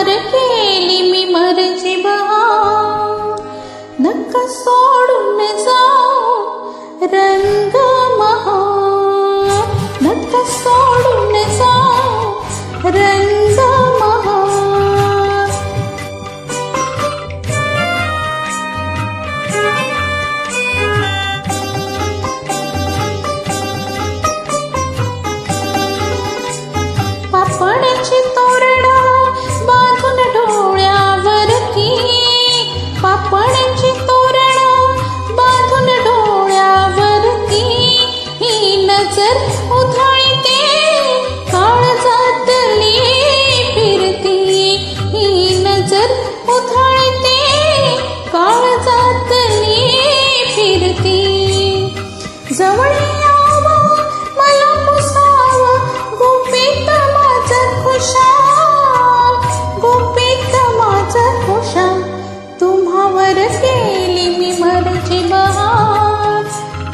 മരക്കേലിമി മരജി നക്ക സോടുന്ന രംഗ മഹാ. നക്ക സോടുന്ന രംഗ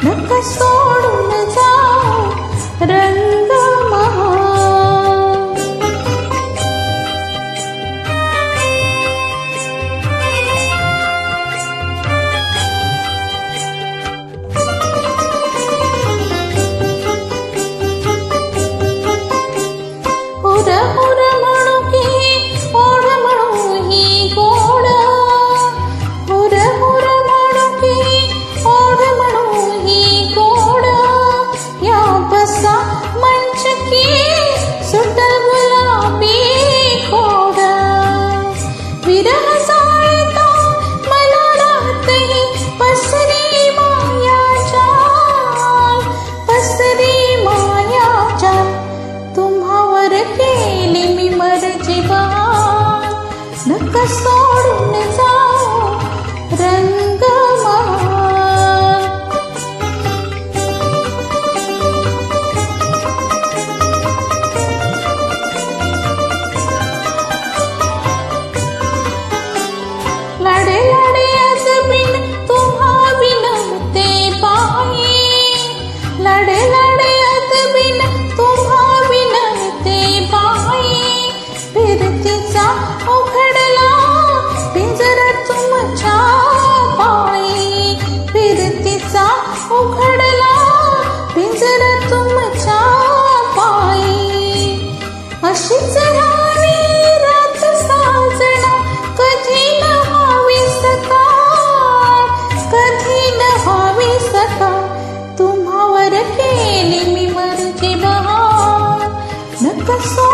Nunca solo Kasih. आहे सखा तुम्हावर केली मी मरची बहा नकसा